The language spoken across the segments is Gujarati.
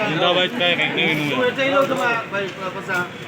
અમદાવાદ કાંઈ કંઈક નવીન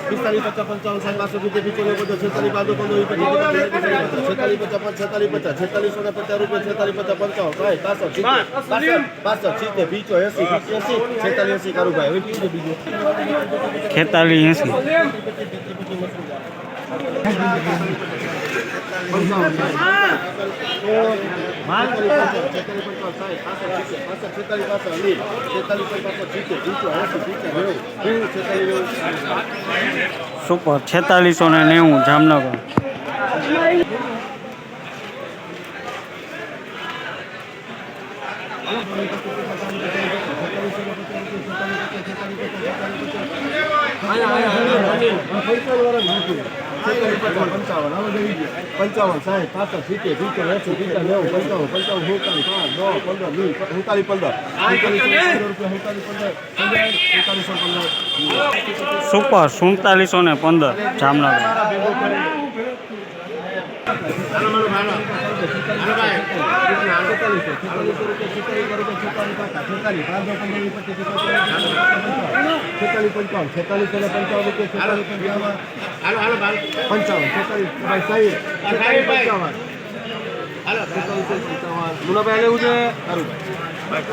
પિસ્તાલીસ પચાસ પંચાવન સાઠ બાસઠ રૂપિયા પીચોતેર પચાસ છેતાલીસ બાદો પંદર પચાસ છેતાલીસ પચાસ છેતાલીસ પચાસ છેતાલીસો ને પચાસ રૂપિયા છેતાલીસ પચાસ પંચાવન સાઠ બાસઠ સિત્તેર બાસઠ બાસઠ સિત્તેર પીચો એસી એસી છેતાલીસ એસી કારુભાઈ હવે બીજું બીજું ખેતાલી એંસી સુપર છેતાલીસો ને નેવું જામનગર. પંચાવન સાઠ પાસઠ સિત્તેર સિત્તેર એસી સિત્તેર નેવું પંચાવન પંચાવન હુંતાલીસ પાંચ દસ પંદર વીસ હુંતાલીસ પંદર હુંતાલીસ પંદર પંદર સુપર, સુડતાલીસો ને પંદર, જામનગર. છેતાલીસ પંચાવન છેતાલીસ અને પંચાવન રૂપિયા છેતાલીસ પંચાવન. છેતાલીસ. ભાઈ સાહેબ પંચાવન. મુનાભાઈ લેવું છે સારું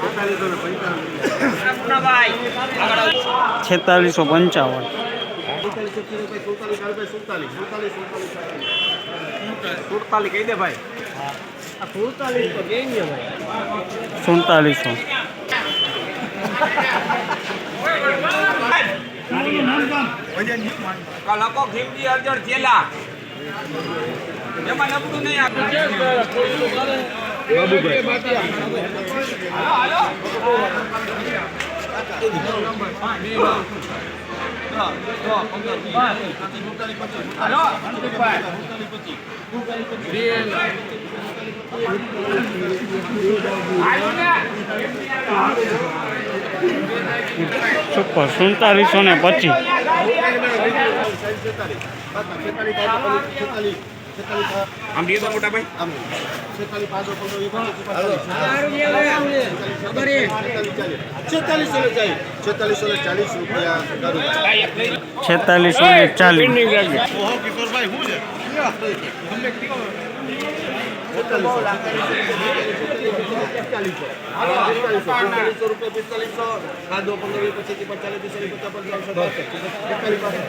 છેતાલીસ પંચાવન. છેતાલીસો પંચાવન. સુડતાલીસ કહી દે ભાઈ. સુડતાલીસ તો કે ને ભાઈ. સુડતાલીસો. કલાકો ખીમજી અર્જણ થેલા એમાં નબળું નહીં સુપર સુડતાલીસો ને પચીસ. આમ દે તો મોટા ભાઈ છેતાલીસો ને ચાલીસ રૂપિયા. છેતાલીસો ને ચાલીસ પિસ્તાલીસો રૂપિયા પિસ્તાલીસો ખાધો પંદર વીસ પચીસ પચાસ પિસ્તાલીસ પચાસ પંચાવન પિસ્તાલીસ પાસે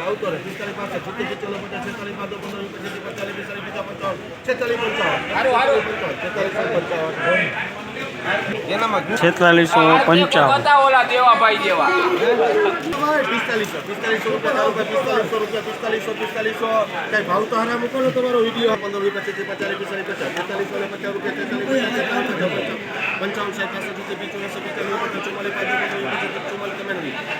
આવતો રહે પિસ્તાલીસ પાસે છત્રીસ પિસ્તાલીસ પચાસ છેતાલીસ ખાધો પંદર છેતાલીસ પંચાવન. છેતાલીસ પંચાવન છેતાલીસો પંચાવન પિસ્તાલીસો પિસ્તાલીસો રૂપિયા પિસ્તાલીસો રૂપિયા પિસ્તાલીસો પિસ્તાલીસો કઈ ભાવ તો હારા મૂકો ને તમારો વીડિયો પંદર રૂપિયા પચીસ પચાસ પિસ્તાલીસ પચાસ તેતાલીસો ને પચાસ રૂપિયા પંચાવન સાઠ પાસઠ પિસ્તાલીસ પચાસ ચુમ્માલીસ પાંચ પચાસ ચુમ્માલીસ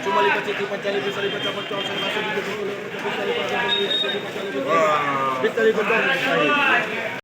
ચુમ્માલીસ પચીસ પચાસ પિસ્તાલીસ પચાસ પંચાવન સાઠ પાસઠ રૂપિયા પિસ્તાલીસ પચાસ પિસ્તાલીસ પચાસ પિસ્તાલીસ પચાસ